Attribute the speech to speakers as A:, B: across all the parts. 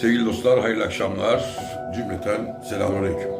A: Sevgili dostlar, hayırlı akşamlar. Cümleten selamünaleyküm.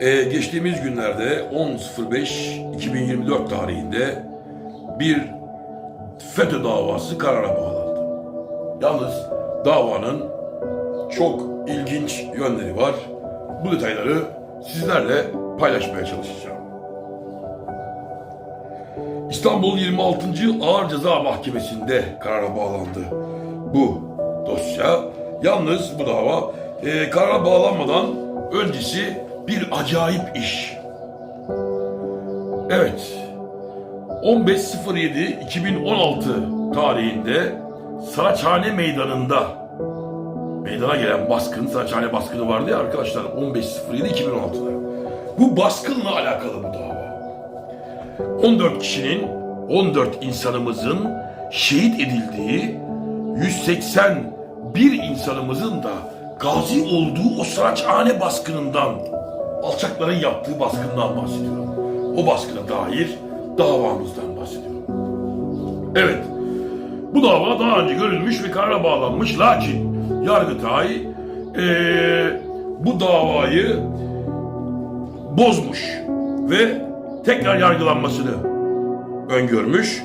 A: Ee, geçtiğimiz günlerde 10.05.2024 tarihinde bir FETÖ davası karara bağlandı. Yalnız davanın çok ilginç yönleri var. Bu detayları sizlerle paylaşmaya çalışacağım. İstanbul 26. Ağır Ceza Mahkemesi'nde karara bağlandı bu dosya. Yalnız bu dava e, karara bağlanmadan öncesi bir acayip iş. Evet, 15.07.2016 tarihinde Saraçhane Meydanı'nda meydana gelen baskın, Saraçhane baskını vardı ya arkadaşlar 15.07.2016'da. Bu baskınla alakalı bu dava. 14 kişinin, 14 insanımızın şehit edildiği, 181 insanımızın da gazi olduğu o Saraçhane baskınından, alçakların yaptığı baskından bahsediyorum. O baskına dair davamızdan bahsediyorum. Evet, bu dava daha önce görülmüş ve karara bağlanmış lakin Yargıtay eee, bu davayı bozmuş ve tekrar yargılanmasını öngörmüş.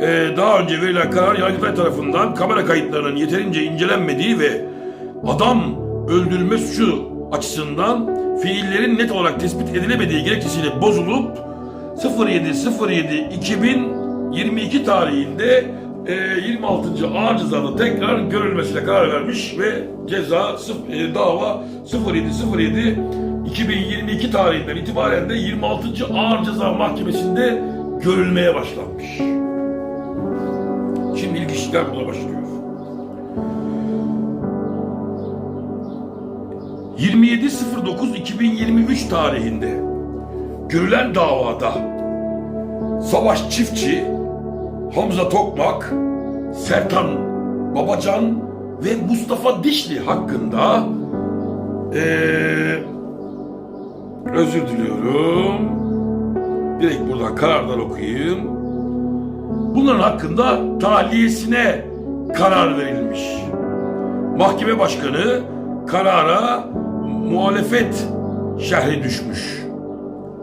A: Ee, daha önce verilen karar Yargıtay tarafından kamera kayıtlarının yeterince incelenmediği ve adam öldürme suçu açısından fiillerin net olarak tespit edilemediği gerekçesiyle bozulup 07.07.2022 tarihinde e, 26. Ağır Ceza'da tekrar görülmesine karar vermiş ve ceza e, dava 07.07 2022 tarihinden itibaren de 26. Ağır Ceza Mahkemesi'nde görülmeye başlanmış. Burada başlıyor. 27.09.2023 tarihinde görülen davada Savaş Çiftçi, Hamza Tokmak, Sertan Babacan ve Mustafa Dişli hakkında eee özür diliyorum. Direkt buradan kararlar okuyayım. Bunların hakkında tahliyesine karar verilmiş. Mahkeme başkanı karara muhalefet şerhi düşmüş.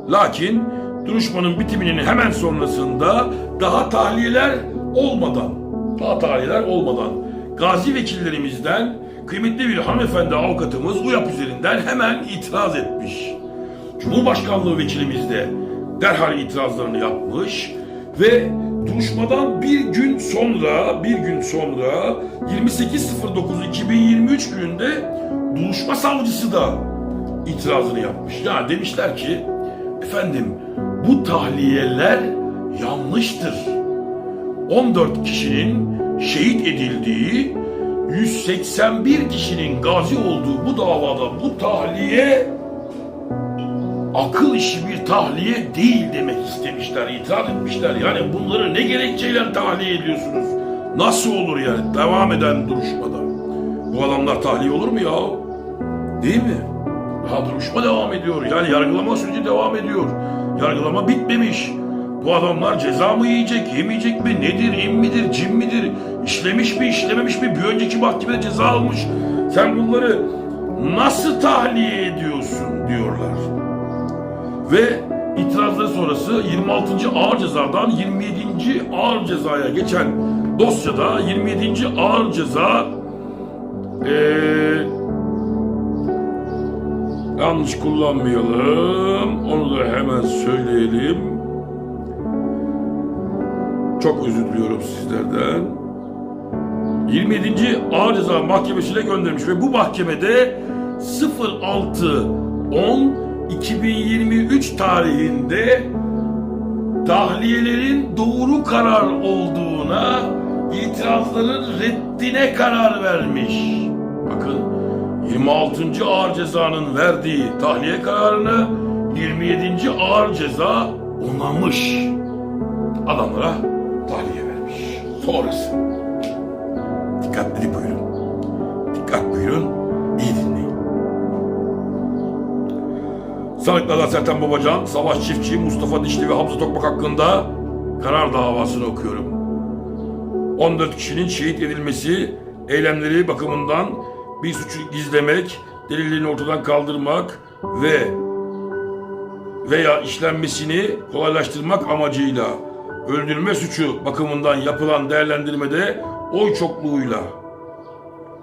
A: Lakin duruşmanın bitiminin hemen sonrasında daha tahliyeler olmadan, daha tahliyeler olmadan gazi vekillerimizden kıymetli bir hanımefendi avukatımız UYAP üzerinden hemen itiraz etmiş. Cumhurbaşkanlığı vekilimiz de derhal itirazlarını yapmış ve duruşmadan bir gün sonra, bir gün sonra 28.09.2023 gününde duruşma savcısı da itirazını yapmış. Ya demişler ki efendim bu tahliyeler yanlıştır. 14 kişinin şehit edildiği 181 kişinin gazi olduğu bu davada bu tahliye akıl işi bir tahliye değil demek istemişler, itiraz etmişler. Yani bunları ne gerekçeyle tahliye ediyorsunuz? Nasıl olur yani devam eden duruşmada? Bu adamlar tahliye olur mu ya? Değil mi? Daha duruşma devam ediyor. Yani yargılama süreci devam ediyor. Yargılama bitmemiş. Bu adamlar ceza mı yiyecek, yemeyecek mi? Nedir, im midir, cin midir? İşlemiş mi, işlememiş mi? Bir önceki mahkemede ceza almış. Sen bunları nasıl tahliye ediyorsun diyorlar. Ve itirazları sonrası 26. ağır cezadan 27. ağır cezaya geçen dosyada 27. ağır ceza eee yanlış kullanmayalım. Onu da hemen söyleyelim. Çok özür diliyorum sizlerden. 27. Ağır Ceza Mahkemesi'ne göndermiş ve bu mahkemede 06 10 2023 tarihinde tahliyelerin doğru karar olduğuna itirazların reddine karar vermiş. Bakın 26. ağır cezanın verdiği tahliye kararını 27. ağır ceza onamış. Adamlara tahliye vermiş. Sonrası. Dikkatli buyurun. Dikkat buyurun. Sanıklardan Sertan Babacan, Savaş Çiftçi, Mustafa Dişli ve Hamza Tokmak hakkında karar davasını okuyorum. 14 kişinin şehit edilmesi eylemleri bakımından bir suçu gizlemek, delillerini ortadan kaldırmak ve veya işlenmesini kolaylaştırmak amacıyla öldürme suçu bakımından yapılan değerlendirmede oy çokluğuyla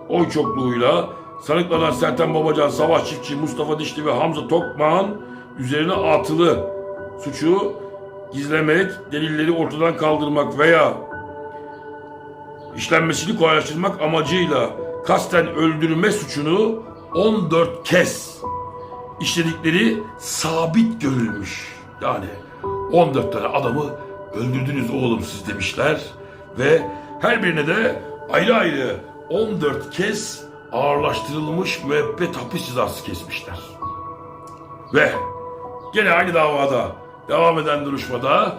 A: oy çokluğuyla sanıklanan Serten Babacan, Savaş Çiftçi, Mustafa Dişli ve Hamza Tokmağ'ın üzerine atılı suçu gizlemek, delilleri ortadan kaldırmak veya işlenmesini kolaylaştırmak amacıyla kasten öldürme suçunu 14 kez işledikleri sabit görülmüş. Yani 14 tane adamı öldürdünüz oğlum siz demişler ve her birine de ayrı ayrı 14 kez ağırlaştırılmış müebbet hapis cezası kesmişler. Ve gene aynı davada devam eden duruşmada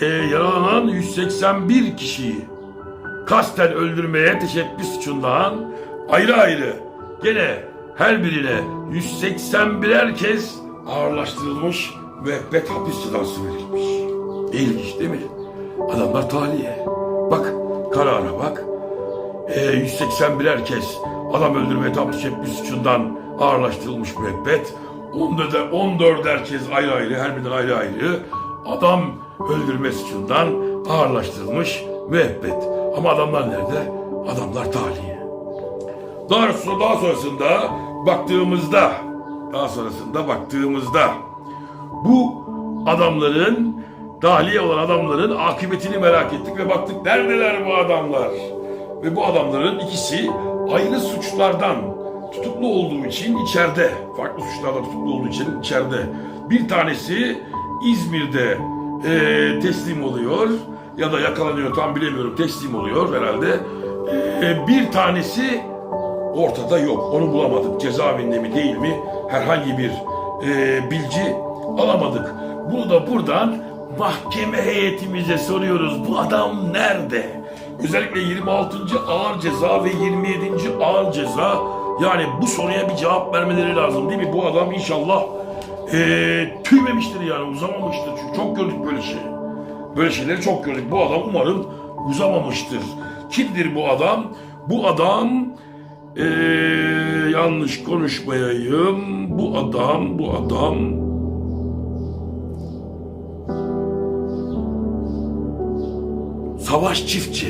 A: e, yaralanan 181 kişiyi kasten öldürmeye teşebbüs suçundan ayrı ayrı gene her birine 181'er kez ağırlaştırılmış müebbet hapis cezası verilmiş. İlginç değil mi? Adamlar tahliye. Bak karara bak. E, 181'er kez adam öldürmeye tam teşebbüs suçundan ağırlaştırılmış müebbet. Onda da 14'er kez ayrı ayrı her birinden ayrı ayrı adam öldürme suçundan ağırlaştırılmış müebbet. Ama adamlar nerede? Adamlar tahliye. Daha, sonra, daha sonrasında baktığımızda daha sonrasında baktığımızda bu adamların tahliye olan adamların akıbetini merak ettik ve baktık neredeler bu adamlar? Ve bu adamların ikisi ayrı suçlardan tutuklu olduğu için içeride, farklı suçlardan tutuklu olduğu için içeride. Bir tanesi İzmir'de eee, teslim oluyor ya da yakalanıyor tam bilemiyorum teslim oluyor herhalde. Eee, bir tanesi ortada yok. Onu bulamadık. Cezaevinde mi değil mi? Herhangi bir e, bilgi alamadık. Bunu da buradan mahkeme heyetimize soruyoruz. Bu adam nerede? Özellikle 26. ağır ceza ve 27. ağır ceza yani bu soruya bir cevap vermeleri lazım değil mi? Bu adam inşallah e, tüymemiştir yani uzamamıştır. Çünkü çok gördük böyle şey. Böyle şeyleri çok gördük. Bu adam umarım uzamamıştır. Kimdir bu adam? Bu adam ee, yanlış konuşmayayım. Bu adam, bu adam savaş çiftçi.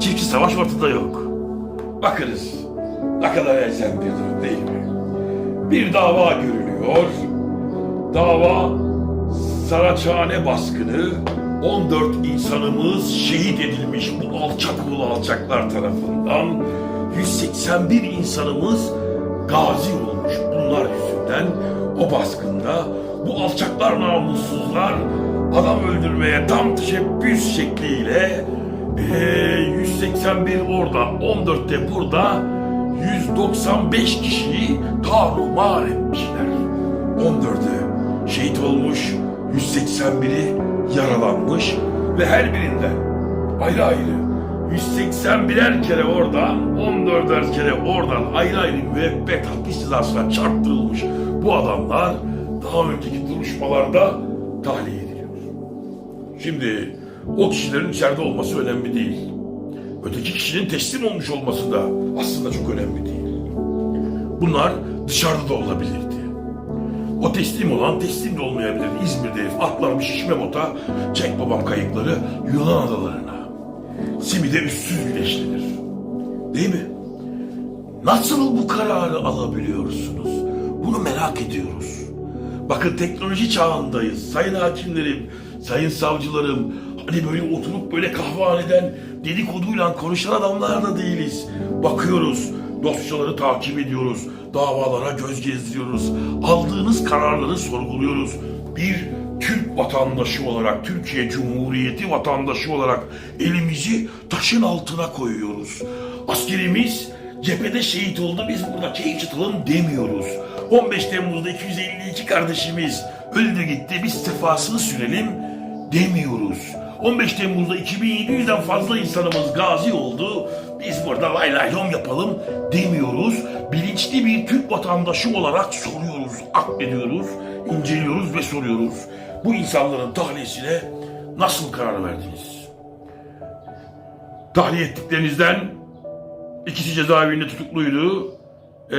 A: Çiftçi savaş ortada yok. Bakınız ne kadar elzem bir durum değil mi? Bir dava görülüyor. Dava Saraçhane baskını 14 insanımız şehit edilmiş bu alçak oğlu alçaklar tarafından 181 insanımız gazi olmuş bunlar yüzünden o baskında bu alçaklar namussuzlar adam öldürmeye tam teşebbüs şekliyle eee, 181 orada 14 de burada 195 kişiyi tarumar etmişler. 14'ü şehit olmuş, 181'i yaralanmış ve her birinden ayrı ayrı 181'er kere oradan, 14'er kere oradan ayrı ayrı müebbet hapis cezasına çarptırılmış bu adamlar daha önceki duruşmalarda tahliye ediliyor. Şimdi o kişilerin içeride olması önemli değil. Öteki kişinin teslim olmuş olması da aslında çok önemli değil. Bunlar dışarıda da olabilirdi. O teslim olan teslim de olmayabilir. İzmir'de herif atlarmış şişme bota, çek babam kayıkları Yunan adalarına. Simide üstsüz güneşlenir. Değil mi? Nasıl bu kararı alabiliyorsunuz? Bunu merak ediyoruz. Bakın teknoloji çağındayız. Sayın hakimlerim, sayın savcılarım. Hani böyle oturup böyle kahvehaneden dedikoduyla konuşan adamlar da değiliz. Bakıyoruz, dosyaları takip ediyoruz, davalara göz gezdiriyoruz. Aldığınız kararları sorguluyoruz. Bir Türk vatandaşı olarak, Türkiye Cumhuriyeti vatandaşı olarak elimizi taşın altına koyuyoruz. Askerimiz cephede şehit oldu biz burada keyif çıtalım demiyoruz. 15 Temmuz'da 252 kardeşimiz öldü gitti biz sefasını sürelim demiyoruz. 15 Temmuz'da 2700'den fazla insanımız gazi oldu. Biz burada lay lay lom yapalım demiyoruz. Bilinçli bir Türk vatandaşı olarak soruyoruz, aklediyoruz, inceliyoruz ve soruyoruz. Bu insanların tahliyesine nasıl karar verdiniz? Tahliye ettiklerinizden İkisi cezaevinde tutukluydu. Ee,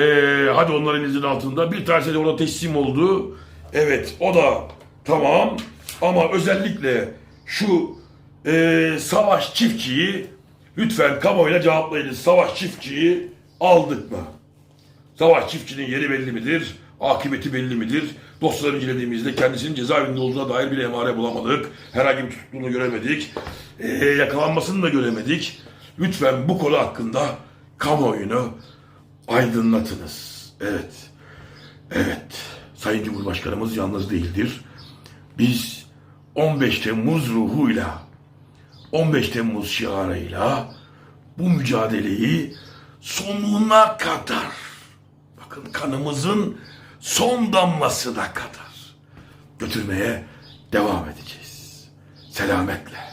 A: hadi onların elinizin altında. Bir tanesi de orada teslim oldu. Evet o da tamam. Ama özellikle şu ee, Savaş Çiftçiyi lütfen kamuoyuna cevaplayınız. Savaş Çiftçiyi aldık mı? Savaş Çiftçi'nin yeri belli midir? Akıbeti belli midir? Dosyaları incelediğimizde kendisinin cezaevinde olduğuna dair bir emare bulamadık. Herhangi bir tutukluğunu göremedik. Ee, yakalanmasını da göremedik. Lütfen bu konu hakkında kamuoyunu aydınlatınız. Evet. Evet. Sayın Cumhurbaşkanımız yalnız değildir. Biz 15 Temmuz ruhuyla 15 Temmuz şiarıyla bu mücadeleyi sonuna kadar bakın kanımızın son damlasına kadar götürmeye devam edeceğiz. Selametle.